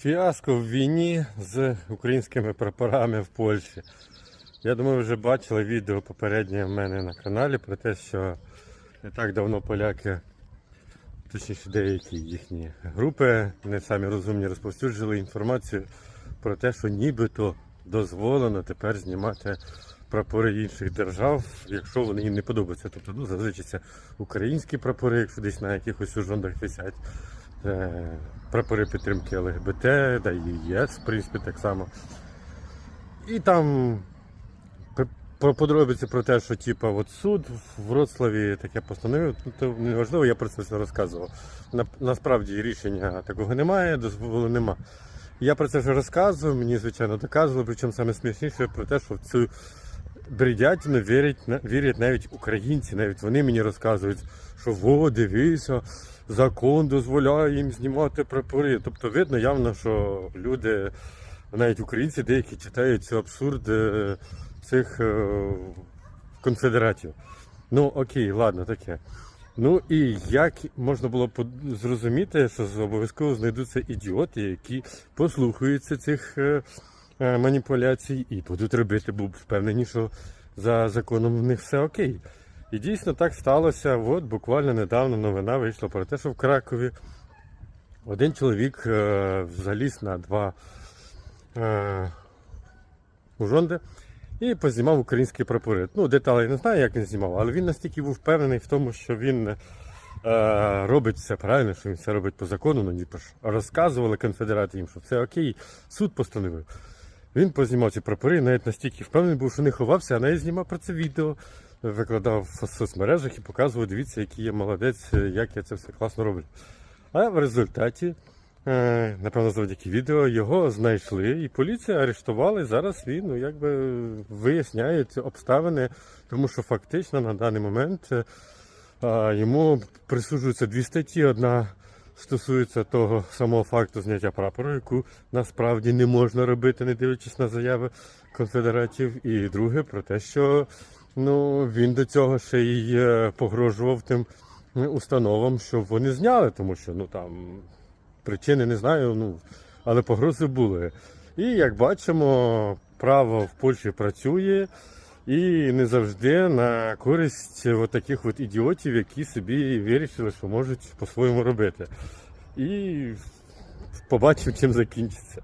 Фіаско в війні з українськими прапорами в Польщі. Я думаю, ви вже бачили відео попереднє в мене на каналі про те, що не так давно поляки, точніше деякі їхні групи, не самі розумні, розповсюджували інформацію про те, що нібито дозволено тепер знімати прапори інших держав, якщо вони їм не подобаються. Тобто, ну, зазвичай це українські прапори, якщо десь на якихось ужондах висять. Е, прапори підтримки ЛГБТ, да і ЄС, в принципі, так само. І там про подробиці про те, що типа, от суд в Вроцлаві таке постановив, ну, то неважливо, я про це все розказував. На, насправді рішення такого немає, дозволу нема. Я про це вже розказував, мені, звичайно, доказували, причому саме смішніше про те, що в цю бредятину вірять, вірять навіть українці, навіть вони мені розказують, що во, дивися, закон дозволяє їм знімати прапори. Тобто видно явно, що люди, навіть українці, деякі читають цю абсурд е, цих е, конфедератів. Ну окей, ладно, таке. Ну і як можна було зрозуміти, що обов'язково знайдуться ідіоти, які послухаються цих е, маніпуляцій і будуть робити, бо впевнені, що за законом в них все окей. І дійсно так сталося. От буквально недавно новина вийшла про те, що в Кракові один чоловік е, заліз на два е, ужонди і познімав українські прапори. Ну, деталей не знаю, як він знімав, але він настільки був впевнений в тому, що він е, робить все правильно, що він все робить по закону. Ну, ніби ж розказували конфедерати їм, що все окей, суд постановив. Він познімав ці прапори, навіть настільки впевнений був, що не ховався, а навіть знімав про це відео, викладав в соцмережах і показував, дивіться, який я молодець, як я це все класно роблю. А в результаті, е, напевно, завдяки відео, його знайшли, і поліція арештувала. І зараз він ну, якби виясняє ці обставини, тому що фактично на даний момент е, йому присуджуються дві статті. Одна стосується того самого факту зняття прапору, яку насправді не можна робити, не дивлячись на заяви конфедератів. І друге про те, що ну, він до цього ще й е, погрожував тим установам, щоб вони зняли, тому що ну там причини не знаю, ну але погрози були. І як бачимо, право в Польщі працює. І не завжди на користь от таких от ідіотів, які собі вирішили, що можуть по-своєму робити. І побачимо, чим закінчиться.